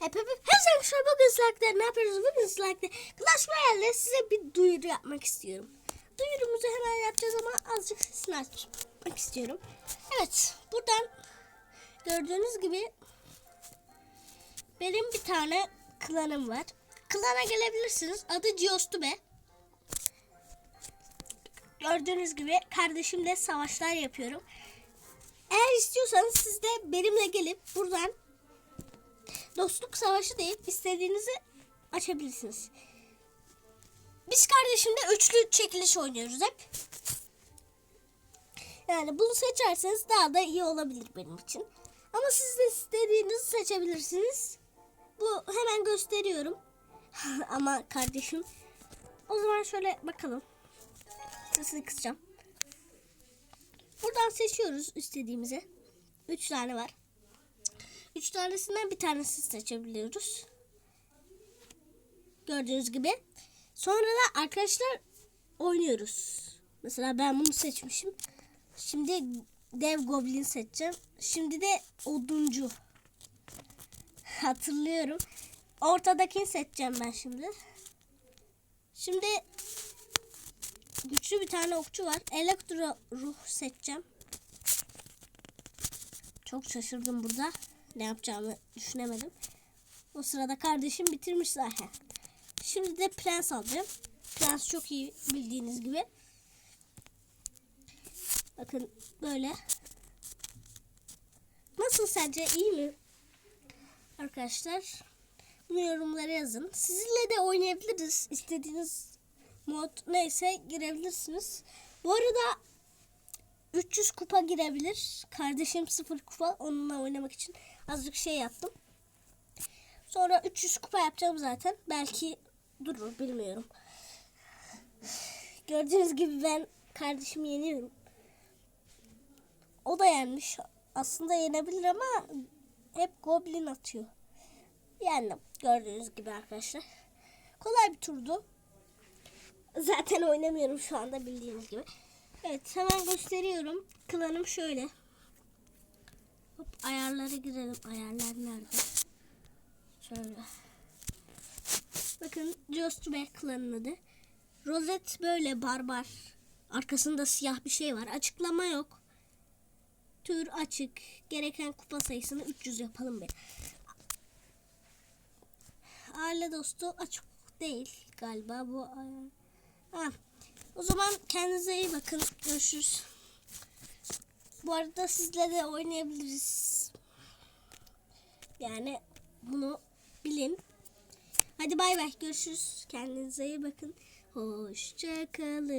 Hep hep hep şu bugün Slack'ta ne yapıyoruz bugün Slack'ta Clash Royale'de size bir duyuru yapmak istiyorum. Duyurumuzu hemen yapacağız ama azıcık sesini açmak istiyorum. Evet buradan gördüğünüz gibi benim bir tane klanım var. Klana gelebilirsiniz. Adı Ciostube. Gördüğünüz gibi kardeşimle savaşlar yapıyorum. Eğer istiyorsanız siz de benimle gelip buradan dostluk savaşı deyip istediğinizi açabilirsiniz. Biz kardeşimle üçlü çekiliş oynuyoruz hep. Yani bunu seçerseniz daha da iyi olabilir benim için. Ama siz de istediğinizi seçebilirsiniz. Bu hemen gösteriyorum. Ama kardeşim. O zaman şöyle bakalım. Sesini kısacağım. Buradan seçiyoruz istediğimizi. Üç tane var. Üç tanesinden bir tanesini seçebiliyoruz. Gördüğünüz gibi. Sonra da arkadaşlar oynuyoruz. Mesela ben bunu seçmişim. Şimdi dev goblin seçeceğim. Şimdi de oduncu. Hatırlıyorum. Ortadakini seçeceğim ben şimdi. Şimdi güçlü bir tane okçu var. Elektro ruh seçeceğim. Çok şaşırdım burada. Ne yapacağımı düşünemedim. O sırada kardeşim bitirmiş zaten. Şimdi de prens alacağım. Prens çok iyi bildiğiniz gibi. Bakın böyle. Nasıl sence iyi mi? Arkadaşlar bunu yorumlara yazın. Sizinle de oynayabiliriz. İstediğiniz mod neyse girebilirsiniz. Bu arada 300 kupa girebilir. Kardeşim 0 kupa. Onunla oynamak için azıcık şey yaptım. Sonra 300 kupa yapacağım zaten. Belki durur bilmiyorum. Gördüğünüz gibi ben kardeşimi yeniyorum. O da yenmiş. Aslında yenebilir ama hep goblin atıyor. Yendim. Gördüğünüz gibi arkadaşlar. Kolay bir turdu. Zaten oynamıyorum şu anda bildiğiniz gibi. Evet hemen gösteriyorum. Klanım şöyle. Hop ayarlara girelim. Ayarlar nerede? Şöyle. Bakın Jostube klanın adı. Rozet böyle barbar. Arkasında siyah bir şey var. Açıklama yok. Tür açık. Gereken kupa sayısını 300 yapalım bir. Aile dostu açık değil galiba bu. Ha. O zaman kendinize iyi bakın. Görüşürüz. Bu arada sizle de oynayabiliriz. Yani bunu bilin. Hadi bay bay. Görüşürüz. Kendinize iyi bakın. Hoşçakalın.